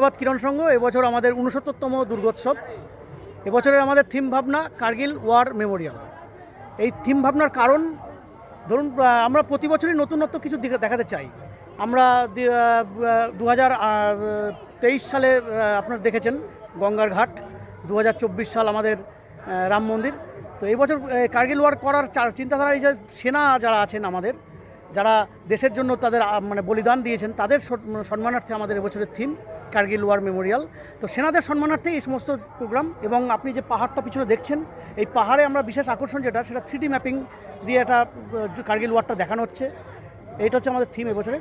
ধন্যবাদ কিরণ সংঘ, এবছর আমাদের উনসত্তরতম দুর্গোৎসব। এবছরের আমাদের থিম ভাবনা কার্গিল ওয়ার মেমোরিয়াল। এই থিম ভাবনার কারণ, ধরুন আমরা প্রতি বছরই নতুনত্ব কিছু দেখাতে চাই। আমরা দু হাজার তেইশ সালে আপনারা দেখেছেন গঙ্গার ঘাট দু হাজার চব্বিশ সাল আমাদের রাম মন্দির। তো এই বছর কার্গিল ওয়ার করার চিন্তাধারা এই যে সেনা যারা আছেন আমাদের, যারা দেশের জন্য তাদের মানে বলিদান দিয়েছেন, তাদের সম্মানার্থে আমাদের এবছরের থিম। Kargil war Memorial. তো সেনাদের সম্মানার্থে এই সমস্ত প্রোগ্রাম এবং আপনি যে পাহাড়টা পিছনে দেখছেন এই পাহাড়ে আমরা বিশেষ আকর্ষণ যেটা সেটা থ্রি ম্যাপিং দিয়ে এটা আহ, কার্গিল ওয়ারটা দেখানো হচ্ছে। এইটা হচ্ছে আমাদের থিম এবছরে।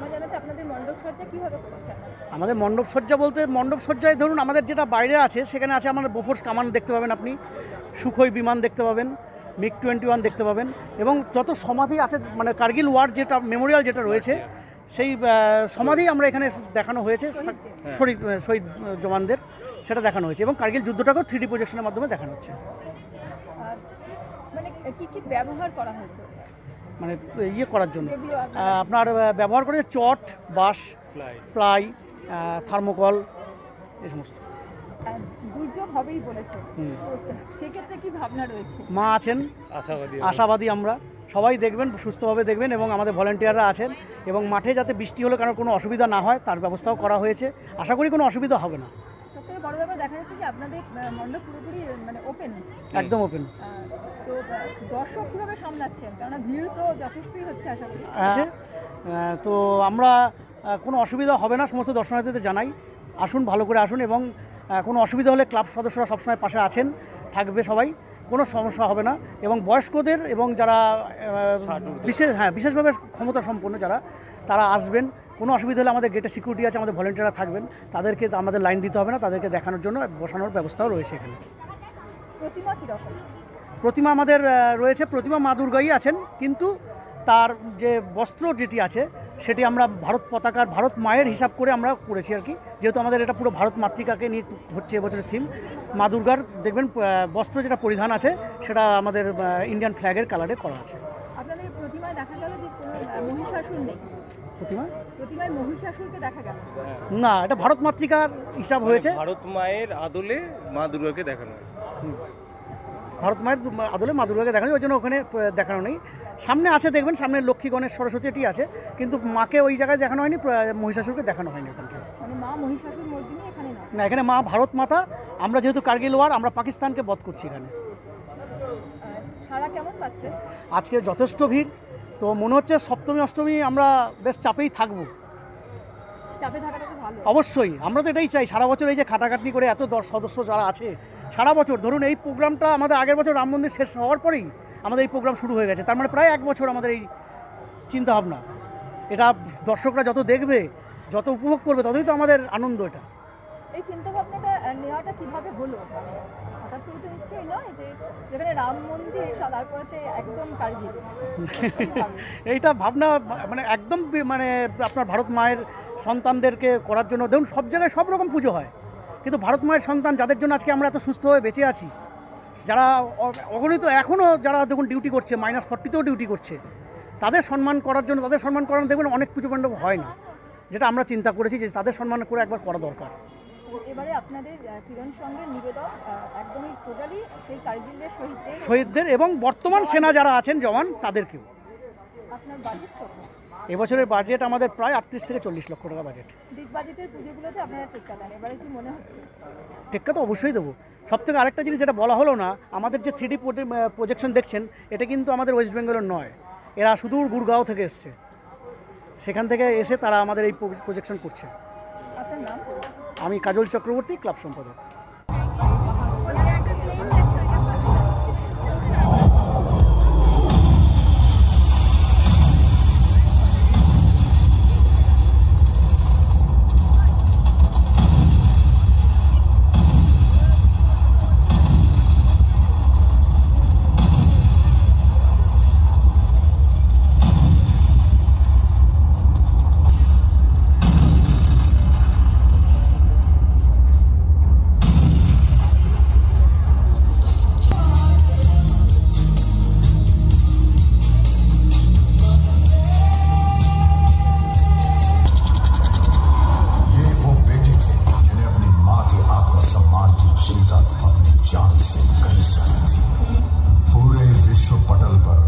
মানে আমাদের মণ্ডপ সজ্জা বলতে মণ্ডপ সজ্জায় ধরুন আমাদের যেটা বাইরে আছে সেখানে আছে আমাদের বোফোর্স কামান দেখতে পাবেন আপনি। সুখই বিমান দেখতে পাবেন মিগ টোয়েন্টি ওয়ান দেখতে পাবেন এবং যত সমাধি আছে মানে কার্গিল ওয়ার যেটা মেমোরিয়াল যেটা রয়েছে সেই সমাধি আমরা এখানে দেখানো হয়েছে শহীদ শহীদ জওয়ানদের সেটা দেখানো হয়েছে এবং কার্গিল যুদ্ধটাকেও থ্রি ডি প্রজেকশনের মাধ্যমে দেখানো হচ্ছে। মানে কি কি ব্যবহার করা হয়েছে? মানে ইয়ে করার জন্য। আপনারা- ব্যবহার করে চট বাঁশ প্লাই থার্মোকল এই সমস্ত। মা আছেন। আশাবাদী আশাবাদী আমরা। সবাই দেখবেন সুস্থভাবে দেখবেন এবং আমাদের ভলেন্টিয়াররা আছেন এবং মাঠে যাতে বৃষ্টি হলে কারণ কোনো অসুবিধা না হয় তার ব্যবস্থাও করা হয়েছে। আশা করি কোনো অসুবিধা হবে না। বড় ব্যাপার দেখা যাচ্ছে যে আপনাদের মণ্ডপ পুরোপুরি মানে ওপেন একদম ওপেন তো দর্শক কীভাবে সামলাচ্ছেন কেননা ভিড় তো যথেষ্টই হচ্ছে আশা করি। তো আমরা কোনো অসুবিধা হবে না সমস্ত দর্শনার্থীদের জানাই। আসুন ভালো করে আসুন এবং কোনো অসুবিধা হলে ক্লাব সদস্যরা সবসময় পাশে আছেন থাকবে সবাই। কোনো সমস্যা হবে না। এবং বয়স্কদের এবং যারা বিশেষ হ্যাঁ বিশেষভাবে ক্ষমতা সম্পন্ন যারা তারা আসবেন। কোনো অসুবিধা হলে আমাদের গেটে সিকিউরিটি আছে আমাদের ভলেন্টিয়াররা থাকবেন। তাদেরকে আমাদের লাইন দিতে হবে না তাদেরকে দেখানোর জন্য বসানোর ব্যবস্থাও রয়েছে এখানে। প্রতিমা কীরকম? প্রতিমা আমাদের রয়েছে। প্রতিমা মা দুর্গাই আছেন কিন্তু তার যে বস্ত্র যেটি আছে সেটি আমরা ভারত পতাকার ভারত মায়ের হিসাব করে আমরা করেছি আর কি। যেহেতু আমাদের এটা পুরো ভারত মাতৃকাকে নিয়ে হচ্ছে এবছরের থিম মা দুর্গার দেখবেন বস্ত্র যেটা পরিধান আছে সেটা আমাদের ইন্ডিয়ান ফ্ল্যাগের কালারে করা আছে। আপনাদের প্রতিমায় দেখা গেল যে মহিষাসুর নেই? প্রতিমা? প্রতিমায় মহিষাসুরকে দেখা গেল? না এটা ভারত মাতৃকার হিসাব হয়েছে। ভারত মায়ের আদলে মা দুর্গাকে দেখানো হয়েছে। ভারত মায়ের আদলে মা দুর্গাকে দেখানো ওই জন্য ওখানে দেখানো নেই। সামনে আছে দেখবেন সামনে লক্ষ্মী গণেশ সরস্বতী এটি আছে কিন্তু মাকে ওই জায়গায় দেখানো হয়নি মহিষাসুরকে দেখানো হয়নি ওখানকে। মানে মা এখানে না এখানে মা ভারত মাতা আমরা যেহেতু কার্গিল ওয়ার আমরা পাকিস্তানকে বধ করছি এখানে। কেমন আজকে যথেষ্ট ভিড় তো মনে হচ্ছে সপ্তমী অষ্টমী আমরা বেশ চাপেই থাকব। চাপে থাকাটা অবশ্যই আমরা তো এটাই চাই সারা বছর এই যে খাটাখাটনি করে এত দশ সদস্য যারা আছে সারা বছর ধরুন এই প্রোগ্রামটা আমাদের আগের বছর রাম মন্দির শেষ হওয়ার পরেই আমাদের এই প্রোগ্রাম শুরু হয়ে গেছে তার মানে প্রায় এক বছর আমাদের এই চিন্তাভাবনা। এটা দর্শকরা যত দেখবে যত উপভোগ করবে ততই তো আমাদের আনন্দ এটা। এই চিন্তা ভাবনাটা নেওয়াটা কীভাবে হলো? মানে রাম মন্দির এইটা ভাবনা মানে একদম মানে আপনার ভারত মায়ের সন্তানদেরকে করার জন্য দেখুন সব জায়গায় সব রকম পুজো হয়। কিন্তু ভারত মায়ের সন্তান যাদের জন্য আজকে আমরা এত সুস্থ হয়ে বেঁচে আছি, যারা অগণিত এখনও যারা দেখুন ডিউটি করছে মাইনাস ফর্টিতেও ডিউটি করছে, তাদের সম্মান করার জন্য, তাদের সম্মান করানো দেখবেন অনেক পুজো মণ্ডপ হয় না। যেটা আমরা চিন্তা করেছি যে তাদের সম্মান করে একবার করা দরকার। এবারে আপনাদের কিরণ সঙ্গে নিবেদন একদমই টোটালি সেই কার্গিলের শহীদদের শহীদদের এবং বর্তমান সেনা যারা আছেন জওয়ান তাদেরকেও। আপনার বাজেট কত? এবছরের বাজেট আমাদের প্রায় আটত্রিশ থেকে চল্লিশ লক্ষ টাকা বাজেট বিগ বাজেটের পুজোগুলোতে আপনারা টেক্কা দেন এবারে কি মনে হচ্ছে? টেক্কা তো অবশ্যই দেবো। সব থেকে আরেকটা জিনিস যেটা বলা হলো না আমাদের যে থ্রি প্রজেকশন দেখছেন এটা কিন্তু আমাদের ওয়েস্ট বেঙ্গলের নয়। এরা সুদূর গুরগাঁও থেকে এসছে। সেখান থেকে এসে তারা আমাদের এই প্রজেকশন করছে। আপনার নাম? আমি কাজল চক্রবর্তী ক্লাব সম্পাদক। जान से कहीं सारी थी पूरे विश्व पटल पर